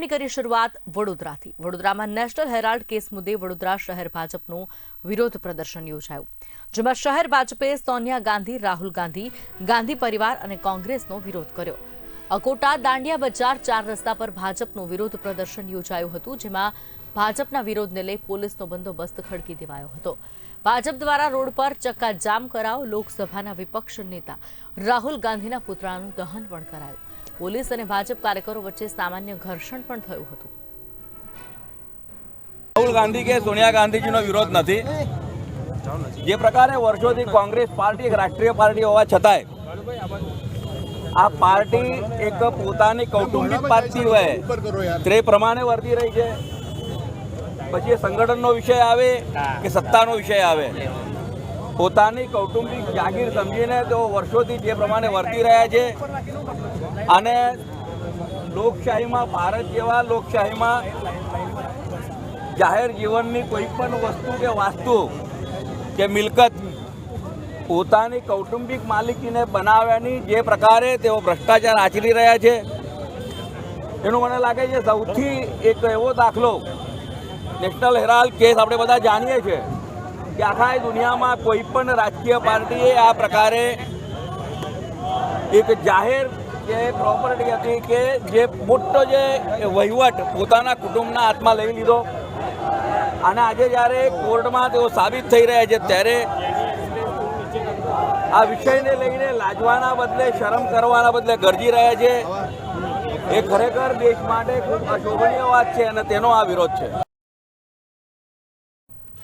સમાચારોની કરી શરૂઆત વડોદરાથી. વડોદરામાં નેશનલ હેરાલ્ડ કેસ મુદ્દે વડોદરા શહેર ભાજપનું વિરોધ પ્રદર્શન યોજાયું. જેમાં શહેર ભાજપે સોનિયા ગાંધી, રાહુલ ગાંધી ગાંધી પરિવાર અને કોંગ્રેસનો વિરોધ કર્યો. અકોટા દાંડિયા બજાર ચાર રસ્તા પર ભાજપનું વિરોધ પ્રદર્શન યોજાયું હતું, જેમાં ભાજપના વિરોધને લઈ પોલીસનો બંદોબસ્ત ખડકી દેવાયો હતો. ભાજપ દ્વારા રોડ પર ચક્કાજામ કરાવ લોકસભાના વિપક્ષ નેતા રાહુલ ગાંધીના પુતળાનું દહન પણ કરાયું. પોલીસ અને ભાજપ કાર્યકરો વચ્ચે સામાન્ય ઘર્ષણ પણ થયું હતું. રાહુલ ગાંધી કે સોનિયા ગાંધીજીનો વિરોધ નથી? જે પ્રકારે વર્ષોથી કોંગ્રેસ પાર્ટી એક રાષ્ટ્રીય પાર્ટી હોવા છતાંય, આ પાર્ટી એક પોતાની કૌટુંબિક પાર્ટી હોય તે પ્રમાણે વર્તી રહી છે. પછી સંગઠનનો વિષય આવે કે સત્તાનો વિષય આવે? પોતાની કૌટુંબિક જાગીર સમજીને તેઓ વર્ષોથી જે પ્રમાણે વર્તી રહ્યા છે અને લોકશાહીમાં ભારત જેવા લોકશાહીમાં જાહેર જીવનની કોઈ પણ વસ્તુ કે વાસ્તુ કે મિલકત પોતાની કૌટુંબિક માલિકીને બનાવ્યાની જે પ્રકારે તેઓ ભ્રષ્ટાચાર આચરી રહ્યા છે, એનું મને લાગે છે સૌથી એક એવો દાખલો નેશનલ હેરાલ્ડ કેસ આપણે બધા જાણીએ છીએ. કે આખા દુનિયામાં કોઈ પણ રાજકીય પાર્ટીએ આ પ્રકારે એક જાહેર જે પ્રોપર્ટી હતી કે જે મોટો જે વહીવટ પોતાના કુટુંબના હાથમાં લઈ લીધો. અને આજે જ્યારે કોર્ટમાં તેઓ સાબિત થઈ રહ્યા છે, ત્યારે આ વિષયને લઈને લાજવાના બદલે, શરમ કરવાના બદલે ગરજી રહ્યા છે. એ ખરેખર દેશ માટે ખૂબ અશોભનીય વાત છે અને તેનો આ વિરોધ છે.